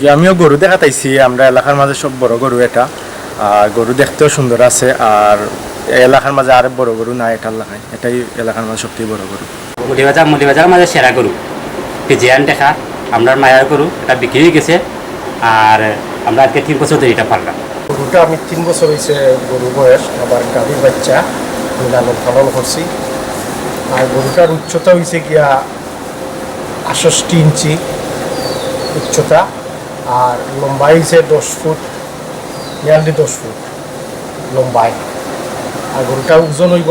যে আমিও গরু দেখাতাইছি আমরা এলাকার মাঝে সব বড় গরু এটা। আর গরু দেখতেও সুন্দর আছে আর এলাকার মাঝে আর বড় গরু না এটা এলাকায় এটাই এলাকার মাঝে সবথেকে বড় গরু। মুলিবাজার মুলিবাজার মাঝে সেরা গরু। কেজিয়ান দেখা আমরা মায়ার গরু এটা বিক্রি হয়ে গেছে। আর আমরা আজকে তিন বছর ধরে এটা পারলাম গরুটা আমি তিন বছর হয়েছে গরু বয়স আবার গাভীর বাচ্চা লালন পালন করছি। আর গরুটার উচ্চতা হয়েছে গিয়া আষষ্টি ইঞ্চি উচ্চতা। আর লম্বাই হয়েছে দশ ফুট নিয়ারলি দশ ফুট লম্বাই। আর গরুটার ওজন হইব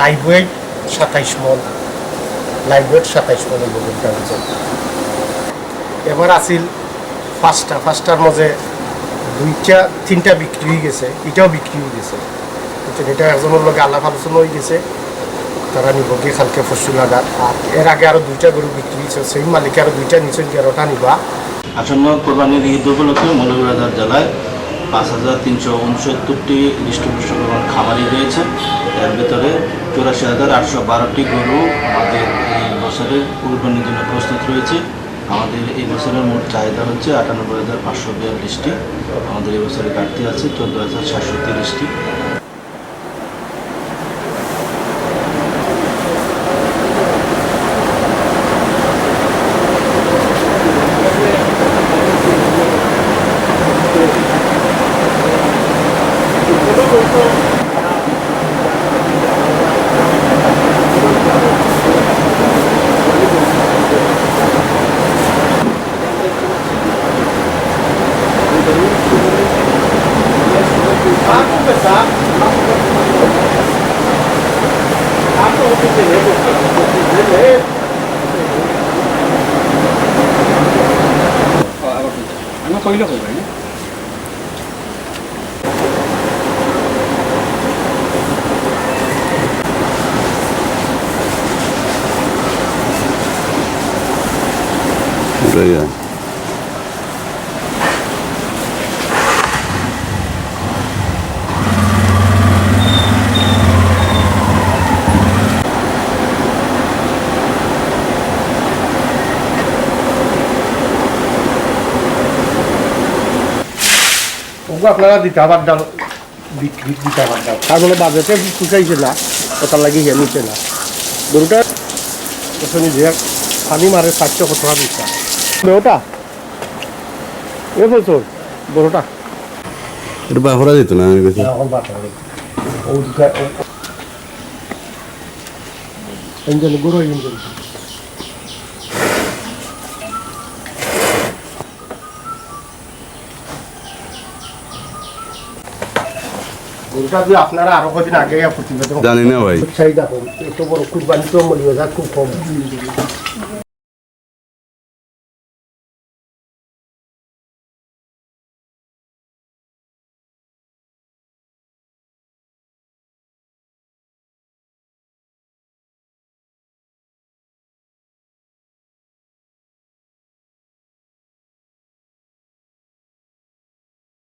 লাইভ ওয়েট সাতাইশ মন। লাইভ ওয়েট সাতাইশ মন হইব গরুটার ওজন। এবার আসিল পাঁচটা। পাঁচটার মাঝে দুইটা, তিনটা বিক্রি হয়ে গেছে। এটাও বিক্রি হয়ে গেছে। এটা একজনের লগে আলাপ আলোচনা হয়ে গেছে। তারা নিব গিয়ে কালকে পরশু লাগার আর এর আগে আরও দুইটা গরু বিক্রি হয়েছে। সেই মালিক আরও দুইটা নিচে গেরোটা নিবা। আসন্ন কোরবানির ঈদ উপলক্ষে মৌলভীবাজার জেলায় পাঁচ হাজার তিনশো উনসত্তরটি হৃষ্টপুষ্ট খামারি রয়েছে। এর ভেতরে চুরাশি হাজার আটশো বারোটি গরু আমাদের এই বছরের কোরবানির জন্য প্রস্তুত রয়েছে। আমাদের এই বছরের মোট চাহিদা হচ্ছে আটানব্বই হাজার পাঁচশো বিয়াল্লিশটি। আমাদের এই বছরের ঘাটতি আছে চোদ্দ হাজার সাতশো তিরিশটি। 걸려서 그래요? ওগুলো আপনারা দিতে আবার ডাল দিতে আবার ডাল। তার মানে বাজেটে পুষাইছে না ওটার লাগে নিচ্ছে না। গরুটা ওখানে যে পানি মারে চারশো কত টাকা দিচ্ছে ওটা? এ বছর গরুটা এটা বাহরা দিত না আমি বেশি বাটা ইঞ্জিন গরু ইঞ্জিন। আপনারা আরও কদিন আগে প্রতিবেদন জানি না ভাই। এত বড় কুরবানি তো মলিবাজার খুব কম।